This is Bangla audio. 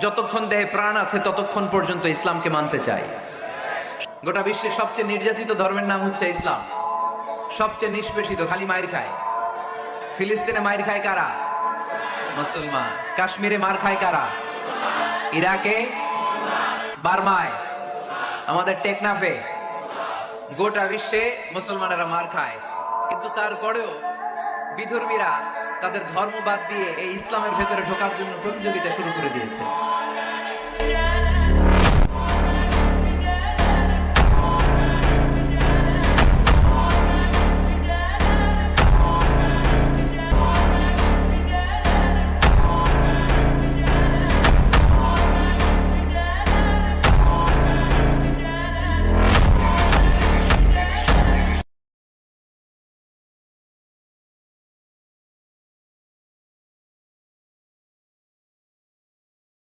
যতক্ষণ দেহে প্রাণ আছে, ততক্ষণ পর্যন্ত ইসলামকে মানতে চাই। গোটা বিশ্বের সবচেয়ে নির্যাতিত ধর্মের নাম হচ্ছে ইসলাম। সবচেয়ে নিষ্পেষিত খালি মায়ের খায়। ফিলিস্তিনে মায়ের খায় কারা? মুসলমান। কাশ্মীরে মার খায় কারা? ইরাকে? বার্মায়? আমাদের টেকনাফে? গোটা বিশ্বে মুসলমানেরা মার খায়। কিন্তু তারপরেও বিধর্মীরা তাদের ধর্ম বাদ দিয়ে এই ইসলামের ভেতরে ঢোকার জন্য প্রতিযোগিতা শুরু করে দিয়েছে।